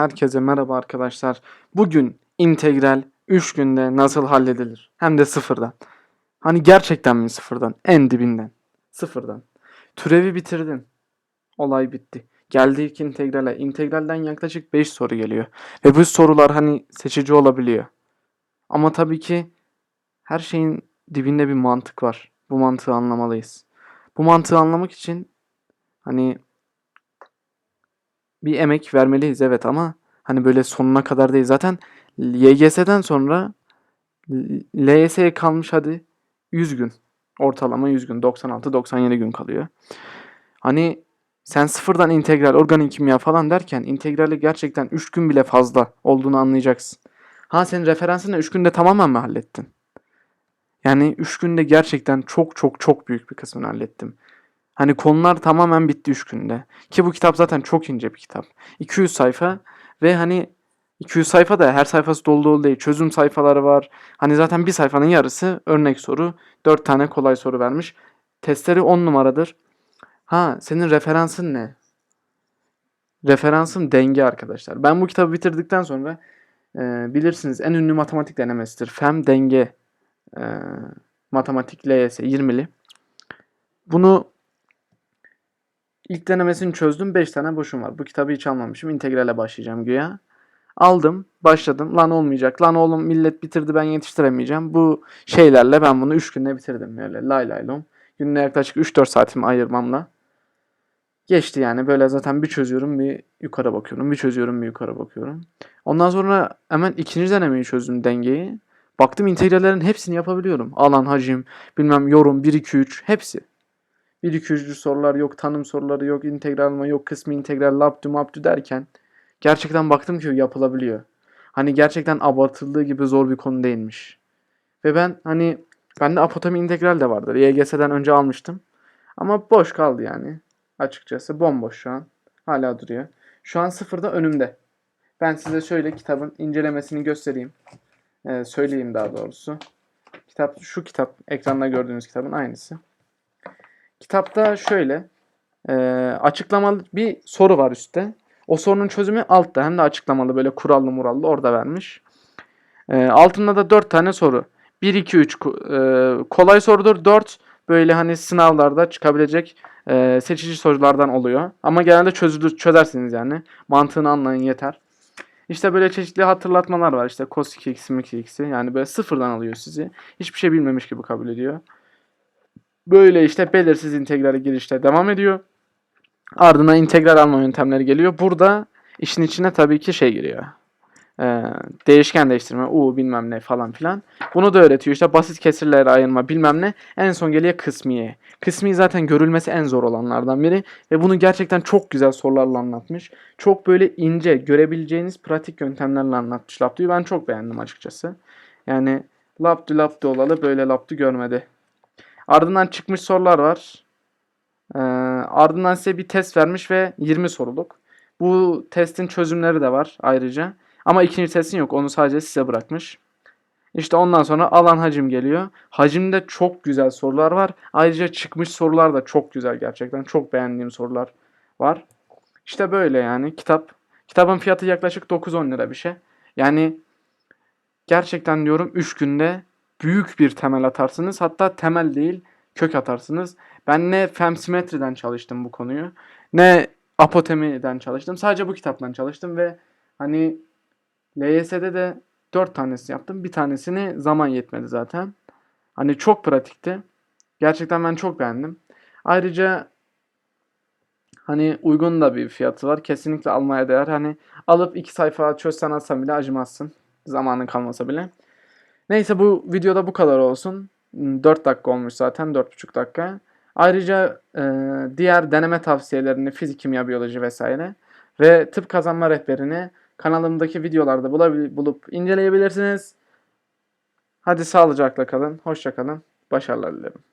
Herkese merhaba arkadaşlar. Bugün integral 3 günde nasıl halledilir? Hem de sıfırdan. Hani gerçekten mi sıfırdan? En dibinden. Sıfırdan. Türevi bitirdin. Olay bitti. Geldik integrale. İntegralden yaklaşık 5 soru geliyor. Ve bu sorular hani seçici olabiliyor. Ama tabii ki her şeyin dibinde bir mantık var. Bu mantığı anlamalıyız. Bu mantığı anlamak için hani bir emek vermeliyiz evet ama hani böyle sonuna kadar değil. Zaten YGS'den sonra LYS'ye kalmış hadi 100 gün. Ortalama 100 gün. 96-97 gün kalıyor. Hani sen sıfırdan integral, organik kimya falan derken integrali gerçekten 3 gün bile fazla olduğunu anlayacaksın. Ha senin referansını 3 günde tamamen mi hallettin? Yani 3 günde gerçekten çok çok çok büyük bir kısmını hallettim. Hani konular tamamen bitti 3 günde. Ki bu kitap zaten çok ince bir kitap. 200 sayfa ve hani 200 sayfa da her sayfası dolu dolu değil. Çözüm sayfaları var. Hani zaten bir sayfanın yarısı örnek soru. 4 tane kolay soru vermiş. Testleri 10 numaradır. Ha senin referansın ne? Referansım denge arkadaşlar. Ben bu kitabı bitirdikten sonra e, bilirsiniz en ünlü matematik denemesidir. FEM denge e, matematik LYS 20'li. Bunu ilk denemesini çözdüm. 5 tane boşum var. Bu kitabı hiç almamışım. İntegrale başlayacağım güya. Aldım, başladım. Lan olmayacak. Lan oğlum millet bitirdi ben yetiştiremeyeceğim. Bu şeylerle ben bunu 3 günde bitirdim. Böyle lay lay lom. Günde yaklaşık 3-4 saatimi ayırmamla. Geçti yani. Böyle zaten bir çözüyorum bir yukarı bakıyorum. Bir çözüyorum bir yukarı bakıyorum. Ondan sonra hemen ikinci denemeyi çözdüm dengeyi. Baktım integrallerin hepsini yapabiliyorum. Alan, hacim, bilmem yorum, 1, 2, 3 hepsi. 1, 2, 3 sorular yok, tanım soruları yok, integral mı yok, kısmi integral, laptü maptü derken gerçekten baktım ki yapılabiliyor. Hani gerçekten abartıldığı gibi zor bir konu değilmiş. Ve ben hani bende apotomi integral de vardır. YGS'den önce almıştım. Ama boş kaldı yani. Açıkçası bomboş şu an. Hala duruyor. Şu an sıfırda önümde. Ben size şöyle kitabın incelemesini göstereyim. Ee, söyleyeyim daha doğrusu. Kitap şu kitap ekranda gördüğünüz kitabın aynısı. Kitapta şöyle e, açıklamalı bir soru var üstte. O sorunun çözümü altta hem de açıklamalı böyle kurallı murallı orada vermiş. E, altında da 4 tane soru. 1, 2, 3 e, kolay sorudur. 4 böyle hani sınavlarda çıkabilecek e, seçici sorulardan oluyor. Ama genelde çözülür, çözersiniz yani. Mantığını anlayın yeter. İşte böyle çeşitli hatırlatmalar var. İşte cos 2x, min 2x'i yani böyle sıfırdan alıyor sizi. Hiçbir şey bilmemiş gibi kabul ediyor. Böyle işte belirsiz integrale girişte devam ediyor. Ardından integral alma yöntemleri geliyor. Burada işin içine tabii ki şey giriyor. Ee, değişken değiştirme, u bilmem ne falan filan. Bunu da öğretiyor. İşte basit kesirlere ayırma bilmem ne. En son geliyor kısmiye. Kısmi zaten görülmesi en zor olanlardan biri. Ve bunu gerçekten çok güzel sorularla anlatmış. Çok böyle ince, görebileceğiniz pratik yöntemlerle anlatmış Laptı'yı. Ben çok beğendim açıkçası. Yani Laptı Laptı olalı böyle Laptı görmedi. Ardından çıkmış sorular var. Ee, ardından size bir test vermiş ve 20 soruluk. Bu testin çözümleri de var ayrıca. Ama ikinci testin yok. Onu sadece size bırakmış. İşte ondan sonra alan hacim geliyor. Hacimde çok güzel sorular var. Ayrıca çıkmış sorular da çok güzel gerçekten. Çok beğendiğim sorular var. İşte böyle yani kitap. Kitabın fiyatı yaklaşık 9-10 lira bir şey. Yani gerçekten diyorum 3 günde büyük bir temel atarsınız. Hatta temel değil kök atarsınız. Ben ne femsimetriden çalıştım bu konuyu ne apotemiden çalıştım. Sadece bu kitaptan çalıştım ve hani LYS'de de 4 tanesi yaptım. Bir tanesini zaman yetmedi zaten. Hani çok pratikti. Gerçekten ben çok beğendim. Ayrıca hani uygun da bir fiyatı var. Kesinlikle almaya değer. Hani alıp iki sayfa çözsen atsan bile acımazsın. Zamanın kalmasa bile. Neyse bu videoda bu kadar olsun. 4 dakika olmuş zaten 4,5 dakika. Ayrıca e, diğer deneme tavsiyelerini fizik, kimya, biyoloji vesaire ve tıp kazanma rehberini kanalımdaki videolarda bulup inceleyebilirsiniz. Hadi sağlıcakla kalın, hoşça kalın, başarılar dilerim.